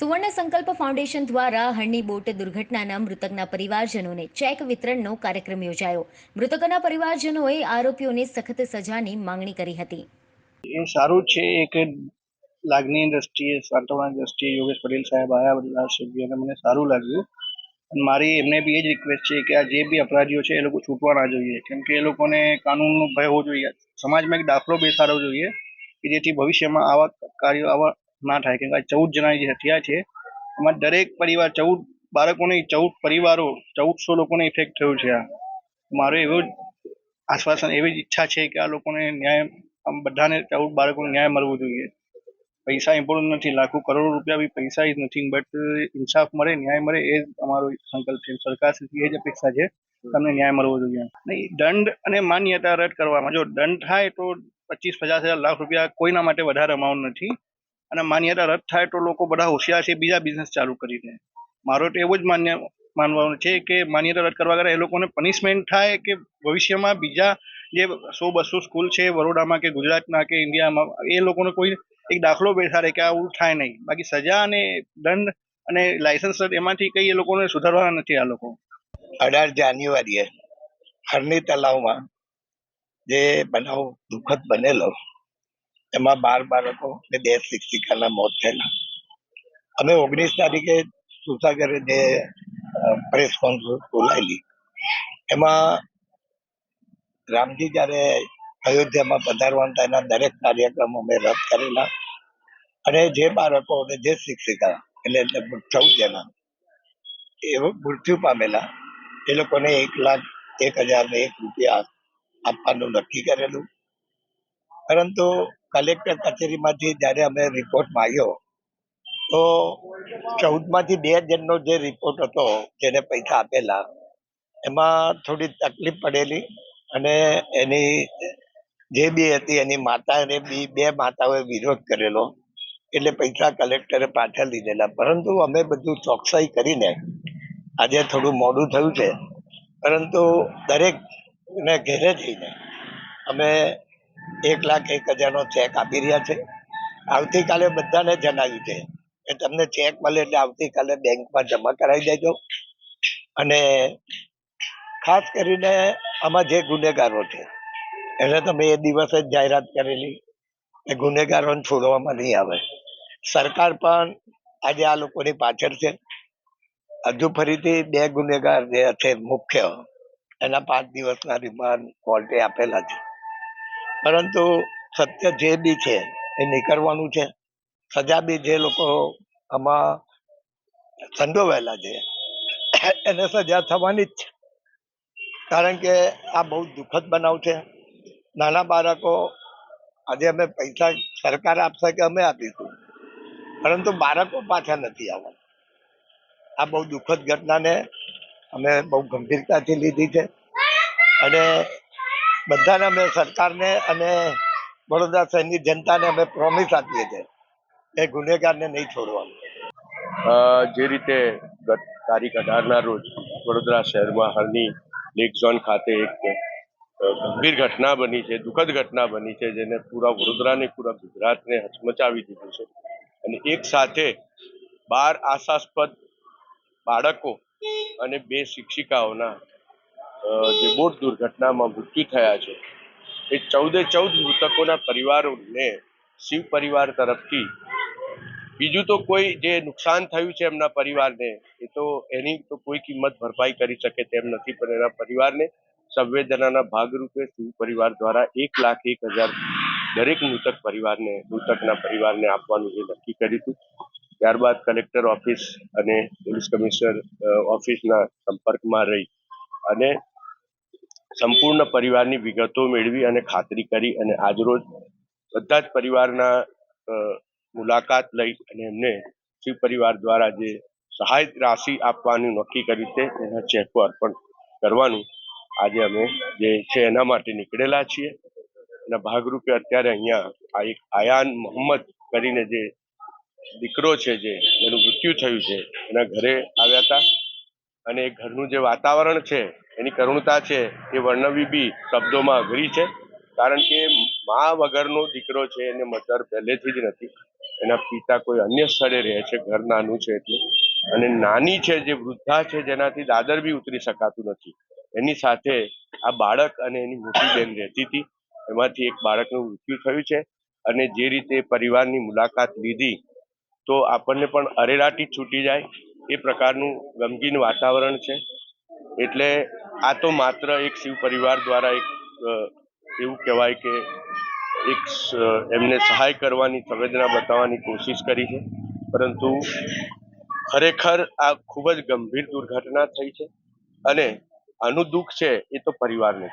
સુવર્ણ સંકલ્પ ફાઉન્ડેશન દ્વારા હરણી બોટ દુર્ઘટનાના મૃતકના પરિવારજનોને ચેક વિતરણનો કાર્યક્રમ યોજાયો. મૃતકોના પરિવારજનોએ આરોપીઓને સખત સજાની માંગણી કરી હતી. એ સારું છે. એક લાગણી દ્રષ્ટિએ સાંત્વના દ્રષ્ટિએ યોગેશ પટેલ સાહેબ આવ્યા બધા સભ્યોને મને સારું લાગ્યું. અને મારી એમને બી એ જ રિક્વેસ્ટ છે કે આ જે બી અપરાધીઓ છે એ લોકો છૂટવા ના જોઈએ. કેમ કે એ લોકોને કાનૂનનો ભય હોવો જોઈએ. સમાજમાં એક દાખલો બેસાડવો જોઈએ કે જેથી ભવિષ્યમાં આવા કાર્યો, આવા ના થાય, કેમ કે ચૌદ જણાની જે હત્યા છે, એમાં દરેક પરિવાર, ચૌદ બાળકોને, ચૌદ પરિવારો, ચૌદસો લોકોને ઇફેક્ટ થયું છે આ. મારો એવો આશ્વાસન, એવી જ ઈચ્છા છે કે આ લોકોને ન્યાય, આમ બધાને ચૌદ બાળકોને ન્યાય મળવો જોઈએ. પૈસા ઇમ્પોર્ટન્ટ નથી, લાખો કરોડો રૂપિયા બી પૈસા જ નથી બટ ઇન્સાફ મળે, ન્યાય મળે, એ જ અમારો સંકલ્પ છે. સરકાર સુધી એ જ અપેક્ષા છે, તમને ન્યાય મળવો જોઈએ. નહીં દંડ અને માન્યતા રદ કરવામાં, જો દંડ થાય તો પચીસ પચાસ હજાર લાખ રૂપિયા કોઈના માટે વધારે અમાઉન્ટ નથી. અને માન્યતા રદ થાય તો લોકો બધા હોશિયાર છે, બીજા બિઝનેસ ચાલુ કરીને. મારો તો એવો જ માન્ય, માનવાનું છે કે માન્યતા રદ કરવા કરે એ લોકોને પનિશમેન્ટ થાય કે ભવિષ્યમાં બીજા જે સો બસો સ્કૂલ છે, વડોદરામાં કે ગુજરાતના કે ઇન્ડિયામાં, એ લોકોને કોઈ એક દાખલો બેઠા રહે કે આવું થાય નહીં. બાકી સજા અને દંડ અને લાયસન્સ એમાંથી કઈ એ લોકોને સુધારવાના નથી આ લોકો. અઢાર જાન્યુઆરીએ હરની તલાવમાં જે બનાવ દુઃખદ બનેલો એમાં બાર બાળકો અને બે શિક્ષિકાના મોત થયેલા. અમે ઓગણીસ તારીખે સુસાગરે જે પ્રેસ કોન્ફરન્સ બોલાયેલી, એમાં રામજી જ્યારે અયોધ્યામાં પધારવાના હતા, એના દરેક કાર્યક્રમ અમે રદ કરેલા. અને જે બાળકો અને જે શિક્ષિકા, એટલે ચૌદ જણા એ મૃત્યુ પામેલા, એ લોકોને એક લાખ એક હજાર ને એક રૂપિયા આપવાનું નક્કી કરેલું. પરંતુ કલેક્ટર કચેરીમાંથી જ્યારે અમે રિપોર્ટ માંગ્યો, તો ચૌદમાંથી બે જણનો જે રિપોર્ટ હતો, જેને પૈસા આપેલા, એમાં થોડી તકલીફ પડેલી અને એની જે બી હતી, એની માતાને બી બે માતાઓએ વિરોધ કરેલો, એટલે પૈસા કલેક્ટરે પાછા લીધેલા. પરંતુ અમે બધું ચોકસાઈ કરીને, આજે થોડું મોડું થયું છે. પરંતુ દરેકને ઘેરે જઈને, અમે એક લાખ એક હજારનો ચેક આપી રહ્યા છે. આવતીકાલે બધાને જણાવ્યું છે કે તમને ચેક મળે એટલે આવતીકાલે બેંકમાં જમા કરાવી દેજો. અને ખાસ કરીને આમાં જે ગુનેગારો છે, એને તમે એ દિવસે જ જાહેરાત કરેલી કે ગુનેગારોને છોડવામાં નહીં આવે. સરકાર પણ આજે આ લોકોની પાછળ છે. હજુ ફરીથી બે ગુનેગાર જે છે મુખ્ય, એના પાંચ દિવસના રિમાન્ડ કોર્ટે આપેલા છે. પરંતુ સત્ય જે બી છે, એ નીકળવાનું છે. સજા બી જે લોકો આમાં સંડોવાયેલા છે, એને સજા થવાની જ છે. કારણ કે આ બહુ દુઃખદ બનાવ છે. નાના બાળકો આજે અમે પૈસા સરકાર આપશે કે અમે આપીશું. પરંતુ બાળકો પાછા નથી આવવાના. આ બહુ દુઃખદ ઘટનાને અમે બહુ ગંભીરતાથી લીધી છે. અને બધાને અમે સરકારને અને વડોદરા શહેરની જનતાને અમે પ્રોમિસ આપીએ છીએ એ ગુનેગારને નહીં છોડવાનું. જે રીતે ગત તારીખ અઢારના રોજ વડોદરા શહેરમાં હાલની લેક ઝોન ખાતે એક ગંભીર ઘટના બની છે, દુઃખદ ઘટના બની છે, જેને પૂરા વડોદરાને, પૂરા ગુજરાતને હચમચાવી દીધું છે. અને એક સાથે બાર આશાસ્પદ બાળકો અને બે શિક્ષિકાઓના જે બોટ દુર્ઘટનામાં મૃત્યુ થયા છે, એ ચૌદે ચૌદ મૃતકોના પરિવારોને શિવ પરિવાર તરફથી, બીજું તો કોઈ જે નુકસાન થયું છે એમના પરિવારને, એ તો એની તો કોઈ કિંમત ભરપાઈ કરી શકે તેમ નથી, પણ એના પરિવારને સંવેદનાના ભાગરૂપે શિવ પરિવાર દ્વારા એક લાખ એક હજાર દરેક મૃતક પરિવારને, મૃતકના પરિવારને આપવાનું એ નક્કી કર્યું ત્યારબાદ કલેક્ટર ઓફિસ અને પોલીસ કમિશનર ઓફિસના સંપર્કમાં રહી અને સંપૂર્ણ પરિવારની વિગતો મેળવી અને ખાતરી કરી અને આજરોજ બધા જ પરિવારના મુલાકાત લઈ અને એમને શિવ પરિવાર દ્વારા જે સહાય રાશિ આપવાનું નક્કી કર્યું છે એના ચેકો અર્પણ કરવાનું આજે અમે જે છે એના માટે નીકળેલા છીએ. એના ભાગરૂપે અત્યારે અહીંયા આ એક આયાન મોહમ્મદ કરીને જે દીકરો છે જે, એનું મૃત્યુ થયું છે, એના ઘરે આવ્યા હતા. અને એ ઘરનું જે વાતાવરણ છે એની કરુણતા છે એ વર્ણવી બી શબ્દોમાં અઘરી છે, કારણ કે મા વગરનો દીકરો છે એને મધર પહેલેથી જ નથી. એના પિતા કોઈ અન્ય સ્થળે રહે છે, ઘર નાનું છે એટલે. અને નાની છે જે વૃદ્ધા છે જેનાથી દાદર બી ઉતરી શકાતું નથી. એની સાથે આ બાળક અને એની મોટી બેન રહેતી હતી. એમાંથી એક બાળકનું મૃત્યુ થયું છે અને જે રીતે પરિવારની મુલાકાત લીધી, તો આપણને પણ અરેરાટી છૂટી જાય. એ પ્રકારનું ગમગીન વાતાવરણ છે. એટલે આ તો માત્ર એક શિવ પરિવાર દ્વારા એક એવું કહેવાય કે એક એમને સહાય કરવાની સંવેદના બતાવવાની કોશિશ કરી છે. પરંતુ ખરેખર આ ખૂબ જ ગંભીર દુર્ઘટના થઈ છે અને આનું દુઃખ છે એ તો પરિવારને